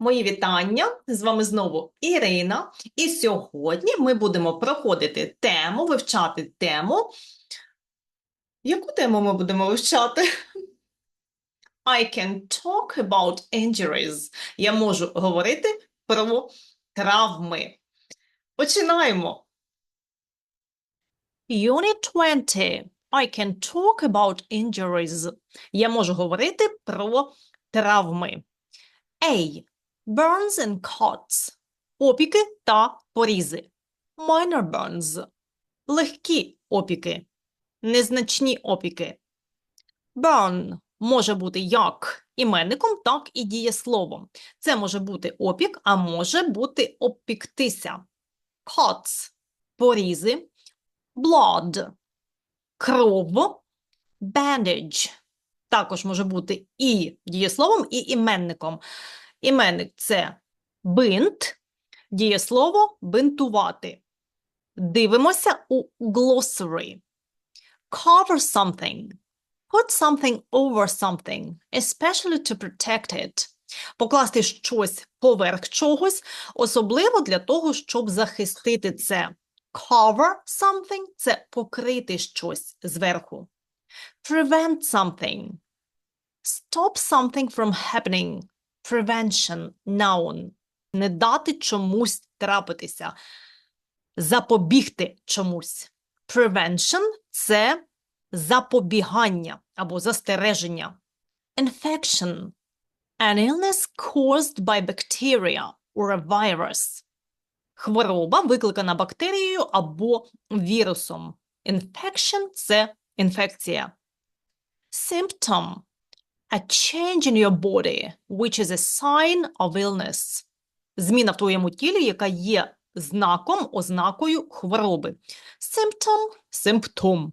Мої вітання! З вами знову Ірина. І сьогодні ми будемо проходити тему, вивчати тему. Яку тему ми будемо вивчати? I can talk about injuries. Я можу говорити про травми. Починаємо. Unit 20. I can talk about injuries. Я можу говорити про травми. A. Burns and cuts. Опіки та порізи. Minor burns. Легкі опіки. Незначні опіки. Burn може бути як іменником, так і дієсловом. Це може бути опік, а може бути обпіктися. Cuts – порізи. Blood – кров. Bandage – також може бути і дієсловом, і іменником. Іменник це бинт, дієслово бинтувати. Дивимося у glossary. Cover something. Put something over something, especially to protect it. Покласти щось поверх чогось, особливо для того, щоб захистити це. Cover something – це покрити щось зверху. Prevent something. Stop something from happening. Prevention – noun. Не дати чомусь трапитися. Запобігти чомусь. Prevention – це запобігання або застереження. Infection – an illness caused by bacteria or a virus. Хвороба, викликана бактерією або вірусом. Infection – це інфекція. Symptom – a change in your body, which is a sign of illness. Зміна в твоєму тілі, яка є знаком, ознакою хвороби. Symptom – симптом.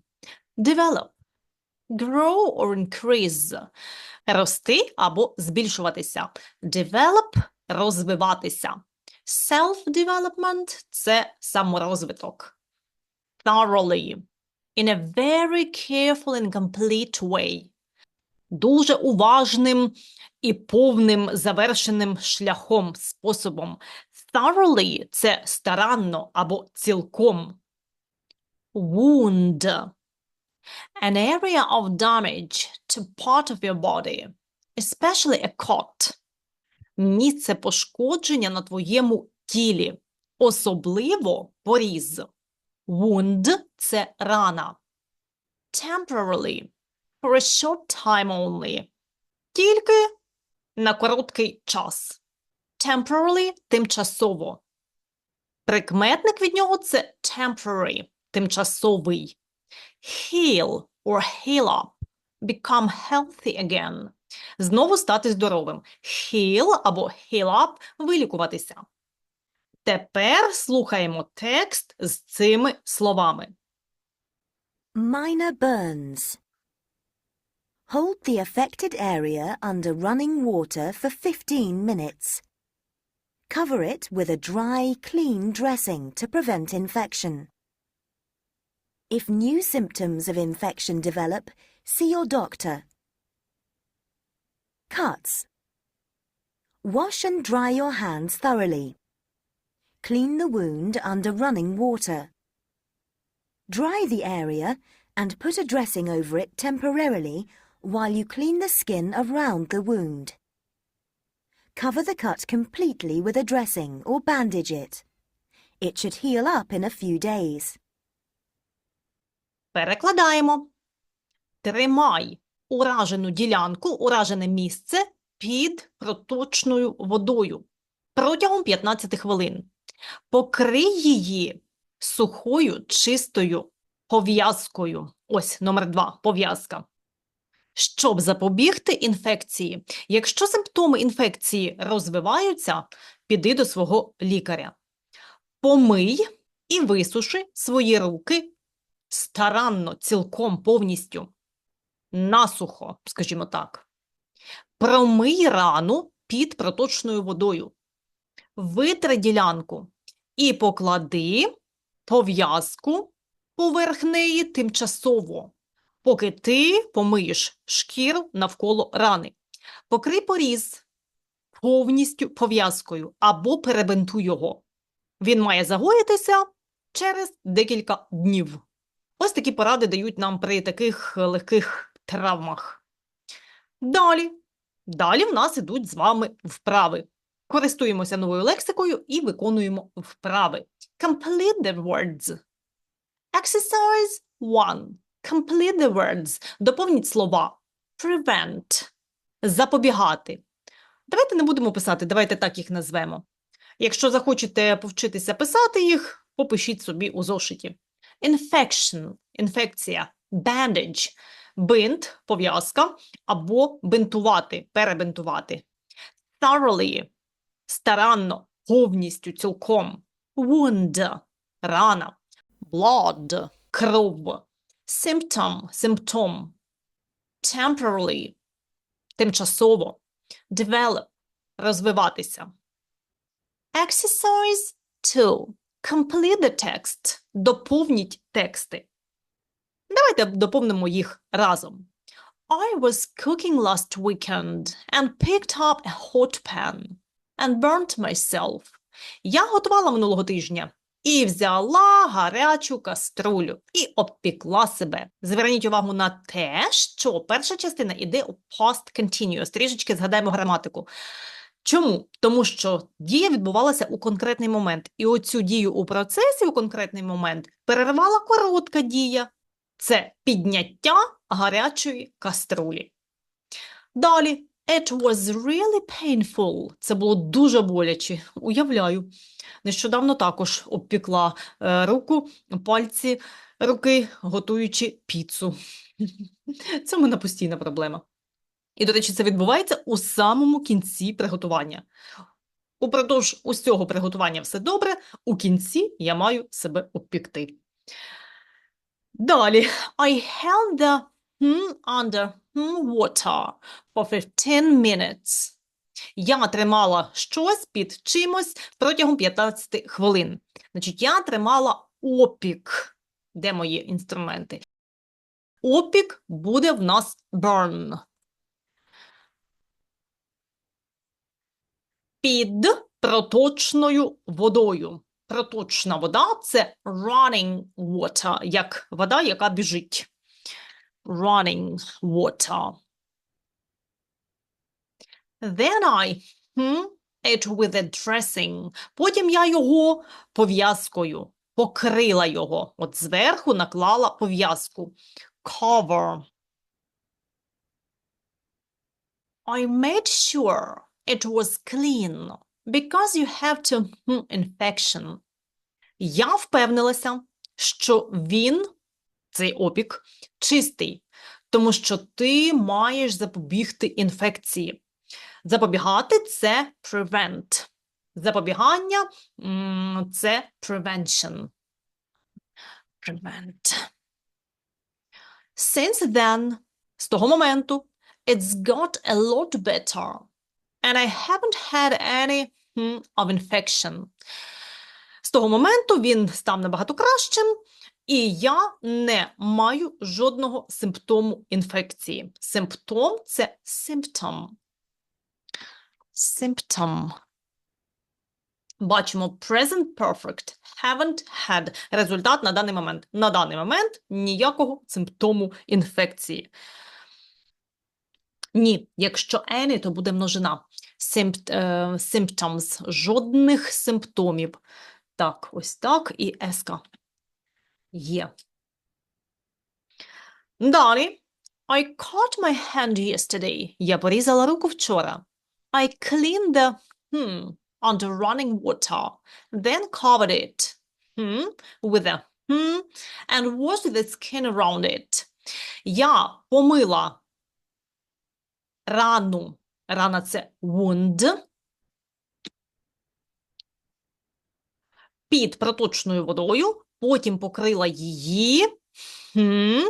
Develop – grow or increase. Рости або збільшуватися. Develop – розвиватися. Self-development – це саморозвиток. Thoroughly – in a very careful and complete way. Дуже уважним і повним завершеним шляхом, способом. Thoroughly – це старанно або цілком. Wound – an area of damage to part of your body, especially a cut. Місце пошкодження на твоєму тілі, особливо поріз. Wound – це рана. Temporarily – for a short time only. Тільки на короткий час. Temporarily – тимчасово. Прикметник від нього – це temporary – тимчасовий. Heal or heal up – become healthy again. Знову стати здоровим. Heal або heal up – вилікуватися. Тепер слухаємо текст з цими словами. Minor burns. Hold the affected area under running water for 15 minutes. Cover it with a dry, clean dressing to prevent infection. If new symptoms of infection develop, see your doctor. Cuts. Wash and dry your hands thoroughly. Clean the wound under running water. Dry the area and put a dressing over it temporarily while you clean the skin around the wound. Cover the cut completely with a dressing or bandage it. It should heal up in a few days. Перекладаємо. Тримай уражену ділянку, уражене місце під проточною водою протягом 15 хвилин. Покрий її сухою, чистою пов'язкою. Ось номер два пов'язка. Щоб запобігти інфекції, якщо симптоми інфекції розвиваються, піди до свого лікаря. Помий і висуши свої руки старанно, цілком, повністю, насухо, скажімо так. Промий рану під проточною водою. Витри ділянку і поклади пов'язку поверх неї тимчасово, поки ти помиєш шкіру навколо рани. Покрий поріз повністю пов'язкою або перебинтуй його. Він має загоїтися через декілька днів. Ось такі поради дають нам при таких легких травмах. Далі. Далі в нас ідуть з вами вправи. Користуємося новою лексикою і виконуємо вправи. Complete the words. Exercise 1. Complete the words. Доповніть слова. Prevent. Запобігати. Давайте не будемо писати, давайте так їх назвемо. Якщо захочете повчитися писати їх, попишіть собі у зошиті. Infection – інфекція. Bandage – бинт, пов'язка, або бинтувати, перебинтувати. Thoroughly – старанно, повністю, цілком. Wound – рана. Blood – кров. Symptom – симптом. Temporarily – тимчасово. Develop – розвиватися. Exercise 2. Complete the text. Доповніть тексти. Давайте доповнимо їх разом. I was cooking last weekend and picked up a hot pan and burnt myself. Я готувала минулого тижня і взяла гарячу каструлю і обпікла себе. Зверніть увагу на те, що перша частина йде у past continuous. Трішечки згадаємо граматику. Чому? Тому що дія відбувалася у конкретний момент, і оцю дію у процесі у конкретний момент перервала коротка дія. Це підняття гарячої каструлі. Далі. It was really painful. Це було дуже боляче. Уявляю. Нещодавно також обпікла е, руку, пальці руки, готуючи піцу. Це в мене постійна проблема. І, до речі, це відбувається у самому кінці приготування. Упродовж усього приготування все добре, у кінці я маю себе обпікти. Далі. I held the hmm under water for 15 minutes. Я тримала щось під чимось протягом 15 хвилин. Значить, я тримала опік. Де мої інструменти? Опік буде в нас burn. під проточною водою. Проточна вода це running water, як вода, яка біжить. Running water. Then I hmm, it with a dressing. Потім я його пов'язкою, покрила його. От зверху наклала пов'язку. Cover. I made sure it was clean because you have to hmm, infection. Я впевнилася, що він, цей опік, чистий, тому що ти маєш запобігти інфекції. Запобігати це prevent. Запобігання це prevention. Prevent. Since then, з того моменту, it's got a lot better. And I haven't had any of infection. З того моменту він став набагато кращим, і я не маю жодного симптому інфекції. Симптом – це symptom. Symptom. Бачимо present perfect, haven't had. Результат на даний момент. На даний момент ніякого симптому інфекції. Ні, якщо any, то буде множина. Sympt, е, symptoms, жодних симптомів. Так, ось так і еска є. Далі. I cut my hand yesterday. Я порізала руку вчора. I cleaned the hmm, under running water, then covered it hmm, with a hmm, and washed the skin around it. Я помила рану. Рана це wound. Під проточною водою, потім покрила її хм,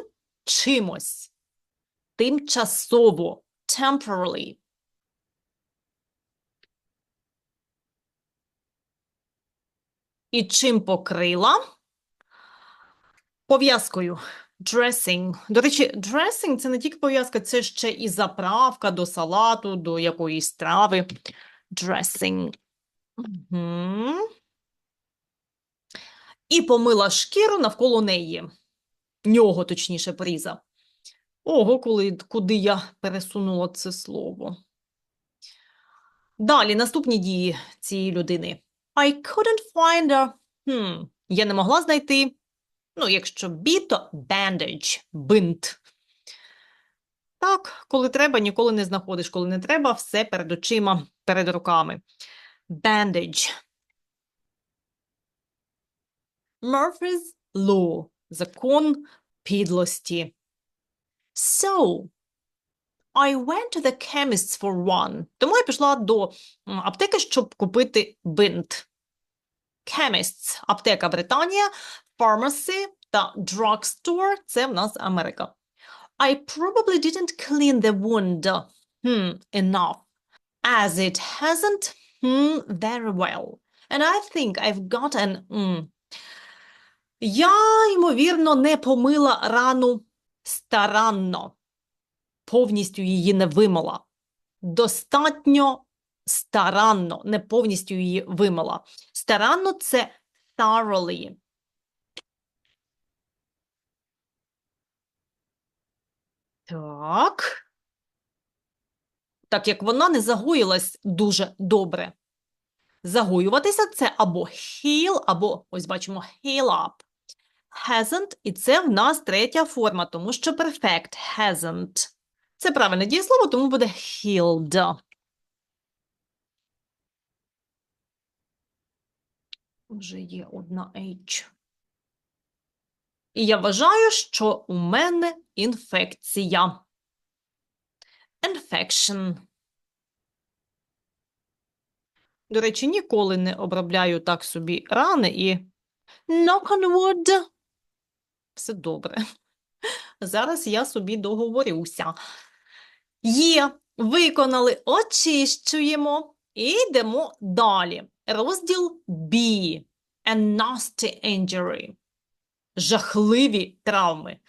чимось. Тимчасово. Temporarily. І чим покрила? Пов'язкою. Dressing. До речі, dressing – це не тільки пов'язка, це ще і заправка до салату, до якоїсь страви. dressing. Мгм. І помила шкіру навколо неї. Нього, точніше, поріза. Ого, коли, куди я пересунула це слово. Далі, наступні дії цієї людини. I couldn't find a... Хм, я не могла знайти. Ну, якщо бі, то bandage, бинт. Так, коли треба, ніколи не знаходиш. Коли не треба, все перед очима, перед руками. Bandage. Murphy's Law. Закон підлості. So, I went to the chemist's for one. Тому я пішла до м, аптеки, щоб купити бинт. Chemists – аптека Британія, pharmacy та drugstore – це в нас Америка. I probably didn't clean the wound hmm, enough, as it hasn't hmm, very well. And I think I've got an hmm. Я, ймовірно, не помила рану старанно. Повністю її не вимила. Достатньо старанно, не повністю її вимила. Старанно це thoroughly. Так. Так як вона не загоїлась дуже добре. Загоюватися це або heal, або, ось бачимо, heal up. Hasn't, і це в нас третя форма, тому що perfect hasn't. Це правильне дієслово, тому буде healed. Вже є одна H. І я вважаю, що у мене інфекція. Infection. До речі, ніколи не обробляю так собі рани і knock on wood. Все добре. Зараз я собі договорюся. Є, виконали, очищуємо і йдемо далі. Розділ B. A nasty injury. Жахливі травми.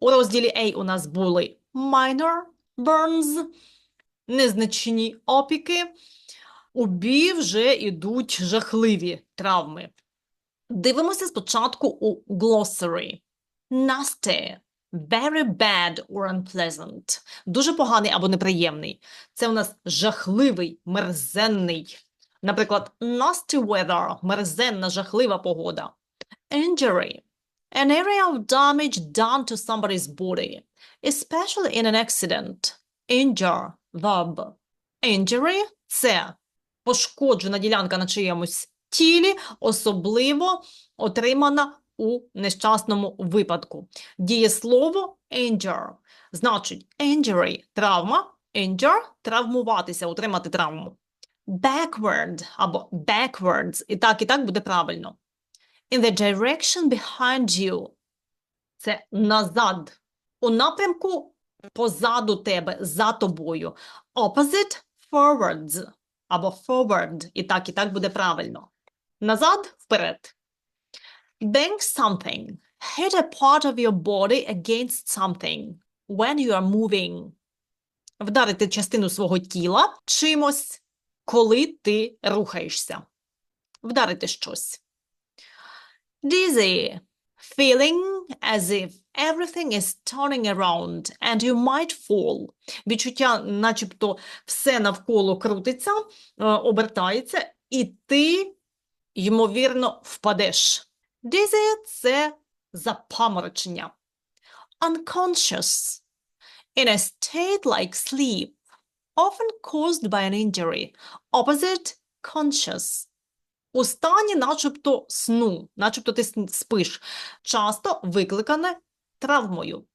У розділі A у нас були minor burns, незначні опіки. У B вже йдуть жахливі травми. Дивимося спочатку у glossary. Nasty. Very bad or unpleasant. Дуже поганий або неприємний. Це у нас жахливий, мерзенний. Наприклад, nasty weather – мерзенна, жахлива погода. Injury – an area of damage done to somebody's body, especially in an accident. Injure – verb. Injury – це пошкоджена ділянка на чиємусь тілі, особливо отримана у нещасному випадку. Дієслово injure. Значить, injury – травма, injure – травмуватися, отримати травму. Backward або backwards. І так, і так буде правильно. In the direction behind you. Це назад. У напрямку позаду тебе, за тобою. Opposite forwards або forward. І так, і так буде правильно. Назад, вперед. Bang something. Hit a part of your body against something when you are moving. Вдарити частину свого тіла чимось, коли ти рухаєшся. Вдарити щось. Dizzy. Feeling as if everything is turning around and you might fall. Відчуття, начебто, все навколо крутиться, е, обертається, і ти, ймовірно, впадеш. Dizzy – це запаморочення. Unconscious. In a state like sleep, often caused by an injury. Opposite – conscious. У стані начебто сну, начебто ти спиш, часто викликане травмою.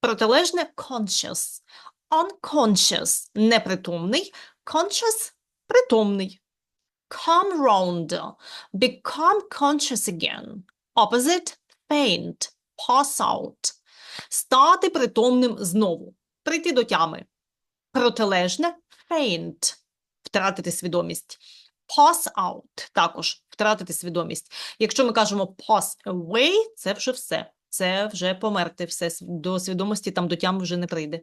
Протилежне conscious. Unconscious – непритомний, conscious – притомний. Come round. Become conscious again. Opposite – faint. Pass out. Стати притомним знову. Прийти до тями. Протилежне – faint. Втратити свідомість. Pass out – також втратити свідомість. Якщо ми кажемо pass away – це вже все. Це вже померти все. До свідомості там до тями вже не прийде.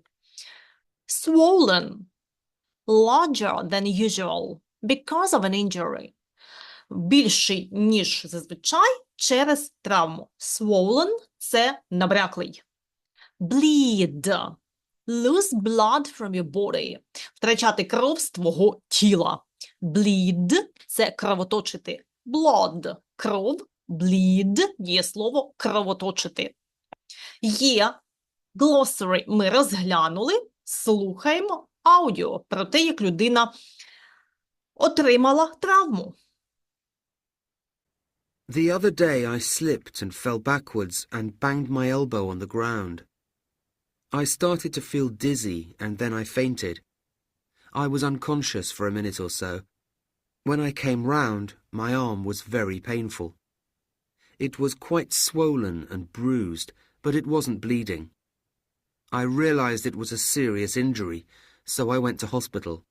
Swollen – larger than usual. Because of an injury. Більший, ніж зазвичай, через травму. Swollen – це набряклий. Bleed. Lose blood from your body. Втрачати кров з твого тіла. Bleed – це кровоточити. Blood – кров. Bleed – є слово кровоточити. Є glossary ми розглянули, слухаємо аудіо про те, як людина отримала травму. The other day I slipped and fell backwards and banged my elbow on the ground. I started to feel dizzy and then I fainted. I was unconscious for a minute or so. When I came round, my arm was very painful. It was quite swollen and bruised, but it wasn't bleeding. I realized it was a serious injury, so I went to hospital.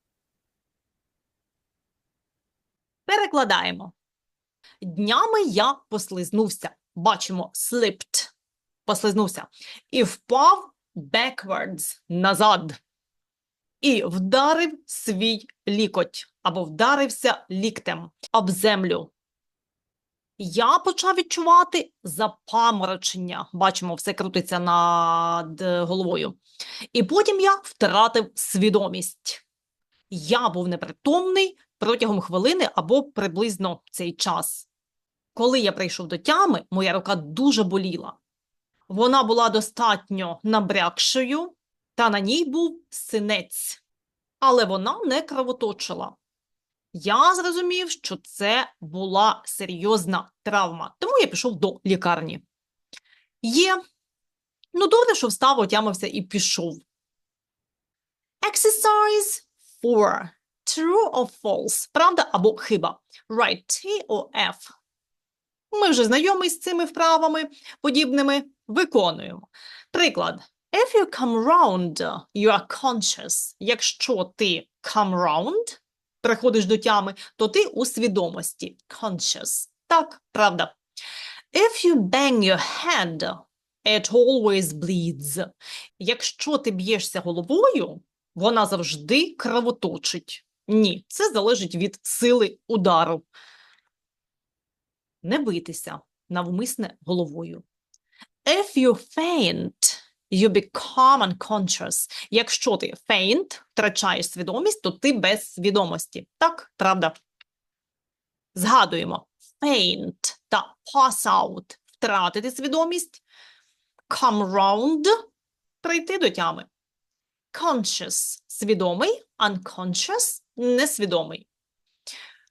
Перекладаємо. Днями я послизнувся. Бачимо slipped. Послизнувся. І впав backwards назад. І вдарив свій лікоть або вдарився ліктем об землю. Я почав відчувати запаморочення. Бачимо, все крутиться над головою. І потім я втратив свідомість. Я був непритомний протягом хвилини або приблизно цей час. Коли я прийшов до тями, моя рука дуже боліла. Вона була достатньо набрякшою, та на ній був синець, але вона не кровоточила. Я зрозумів, що це була серйозна травма, тому я пішов до лікарні. Є. Ну, добре, що встав, отямився і пішов. Exercise 4. True or false? Правда або хиба? Right, T or F? Ми вже знайомі з цими вправами подібними. Виконуємо. Приклад. If you come round, you are conscious. Якщо ти come round, приходиш до тями, то ти у свідомості. Conscious. Так, правда. If you bang your head, it always bleeds. Якщо ти б'єшся головою, вона завжди кровоточить. Ні, це залежить від сили удару. Не битися навмисне головою. If you faint, you become unconscious. Якщо ти faint, втрачаєш свідомість, то ти без свідомості. Так, правда. Згадуємо. Faint та pass out – втратити свідомість. Come round – прийти до тями. Conscious – свідомий, unconscious – несвідомий.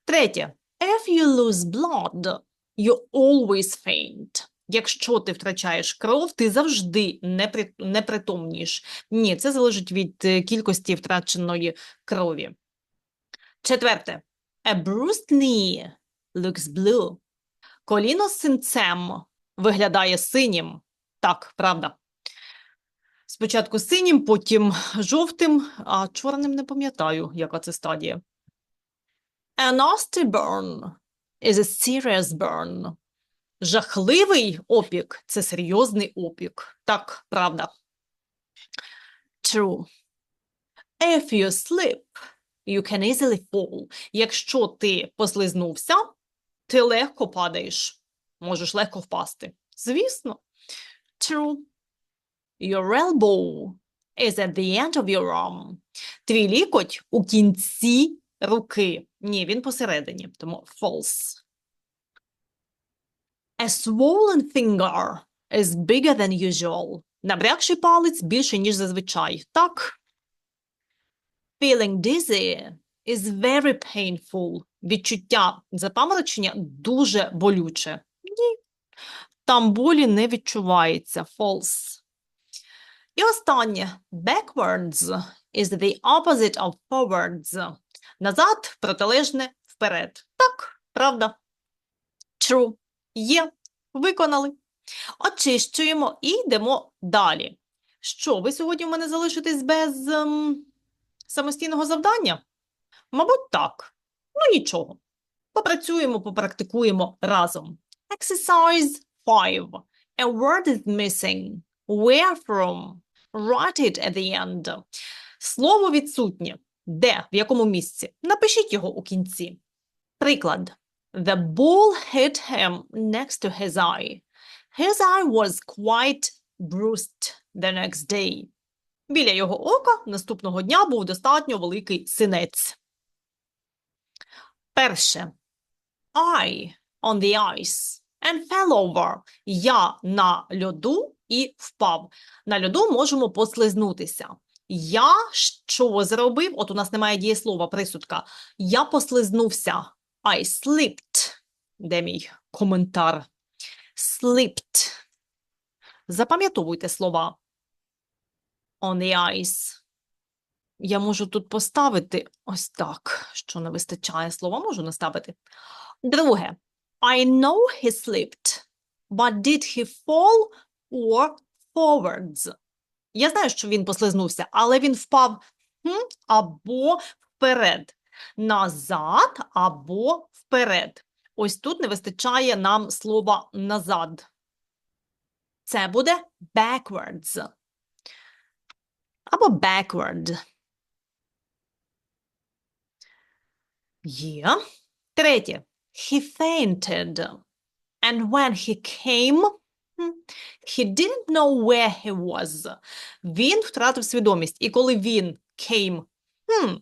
Третє. If you lose blood, you always faint. Якщо ти втрачаєш кров, ти завжди непри- непритомнієш. Ні, це залежить від е, кількості втраченої крові. Четверте. A bruised knee looks blue. Коліно з синцем виглядає синім. Так, правда. Спочатку синім, потім жовтим, а чорним не пам'ятаю, яка це стадія. A nasty burn is a serious burn. Жахливий опік – це серйозний опік. Так, правда. True. If you slip, you can easily fall. Якщо ти послизнувся, ти легко падаєш. Можеш легко впасти. Звісно. True. Your elbow is at the end of your arm. Твій лікоть у кінці руки. Ні, він посередині, тому false. A swollen finger is bigger than usual. Набрякший палець більше, ніж зазвичай. Так. Feeling dizzy is very painful. Відчуття запаморочення дуже болюче. Ні. Там болі не відчувається. False. І останнє. Backwards is the opposite of forwards. Назад, протилежне, вперед. Так, правда. True. Є. Виконали. Очищуємо і йдемо далі. Що, ви сьогодні в мене залишитесь без ем, самостійного завдання? Мабуть, так. Ну, нічого. Попрацюємо, попрактикуємо разом. Exercise 5. A word is missing. Where from? Write it at the end. Слово відсутнє. Де? В якому місці? Напишіть його у кінці. Приклад. The ball hit him next to his eye. His eye was quite bruised the next day. Біля його ока наступного дня був достатньо великий синець. Перше. I on the ice and fell over. Я на льоду і впав. На льоду можемо послизнутися. Я що зробив? От у нас немає дієслова, присудка. Я послизнувся. I slipped. Де мій коментар? Slipped. Запам'ятовуйте слова. On the ice. Я можу тут поставити ось так, що не вистачає слова, можу наставити. Друге. I know he slipped, but did he fall or forwards? Я знаю, що він послизнувся, але він впав хм, або вперед. Назад або вперед. Ось тут не вистачає нам слова назад. Це буде backwards. Або backward. Є. Третє. He fainted. And when he came, he didn't know where he was. Він втратив свідомість. І коли він came, hmm,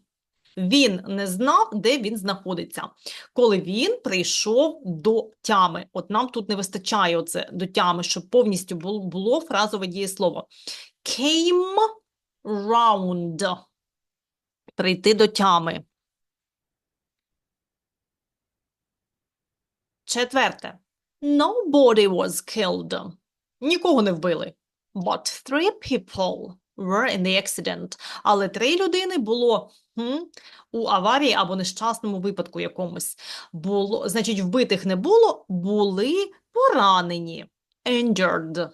він не знав, де він знаходиться. Коли він прийшов до тями. От нам тут не вистачає оце до тями, щоб повністю було, фразове дієслово. Came round. Прийти до тями. Четверте. Nobody was killed. Нікого не вбили. But three people were in the accident. Але три людини було хм, у аварії або нещасному випадку якомусь. Було, значить, вбитих не було, були поранені. Injured.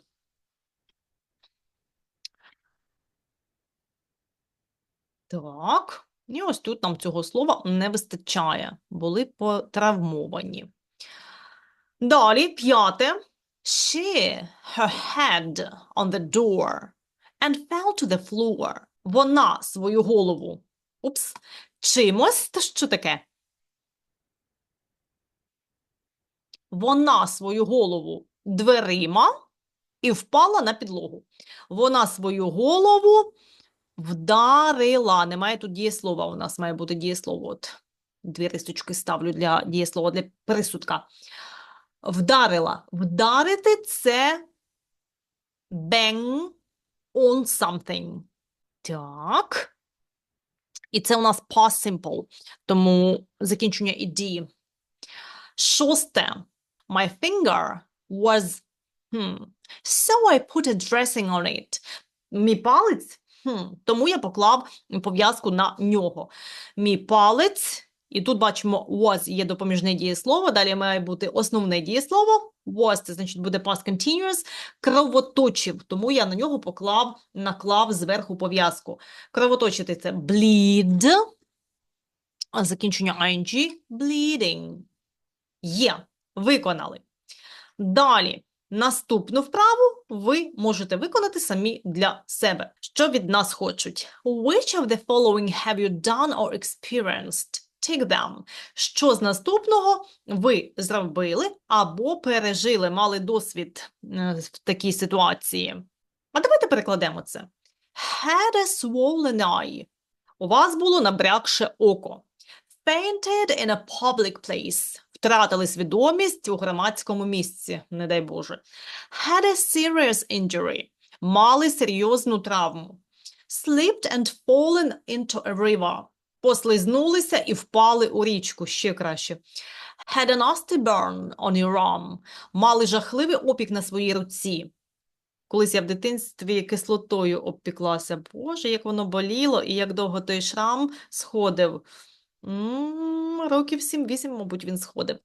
Так. І ось тут нам цього слова не вистачає. Були потравмовані. Далі, п'яте. She, her head on the door and fell to the floor. Вона свою голову. Упс. Чимось, та що таке? Вона свою голову дверима і впала на підлогу. Вона свою голову вдарила. Немає тут дієслова. У нас має бути дієслово. От дві рисочки ставлю для дієслова, для присудка. Вдарила. Вдарити це bang on something. Так. І це у нас past simple, тому закінчення ed. Шосте. My finger was hmm. So I put a dressing on it. Мій палець, хм, тому я поклав пов'язку на нього. Мій палець, і тут бачимо was є допоміжне дієслово, далі має бути основне дієслово. Was, це значить буде past continuous, кровоточив, тому я на нього поклав, наклав зверху пов'язку. Кровоточити це bleed, закінчення ing – bleeding. Є, виконали. Далі, наступну вправу ви можете виконати самі для себе. Що від нас хочуть? Which of the following have you done or experienced? Tick them. Що з наступного ви зробили або пережили, мали досвід е, в такій ситуації? А давайте перекладемо це. Had a swollen eye. У вас було набрякше око. Fainted in a public place. Втратили свідомість у громадському місці, не дай Боже. Had a serious injury. Мали серйозну травму. Slipped and fallen into a river. Послизнулися і впали у річку, ще краще. Had a nasty burn on your arm. Мали жахливий опік на своїй руці. Колись я в дитинстві кислотою обпіклася. Боже, як воно боліло і як довго той шрам сходив. М, Років 7-8, мабуть, він сходив.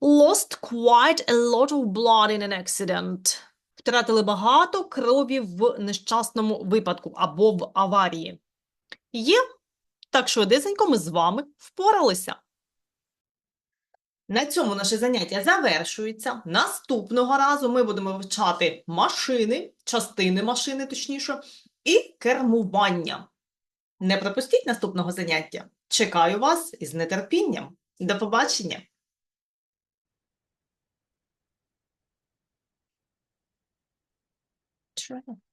Lost quite a lot of blood in an accident. Втратили багато крові в нещасному випадку або в аварії. Є. Так швидесенько ми з вами впоралися. На цьому наше заняття завершується. Наступного разу ми будемо вивчати машини, частини машини, точніше, і кермування. Не пропустіть наступного заняття. Чекаю вас із нетерпінням. До побачення! True.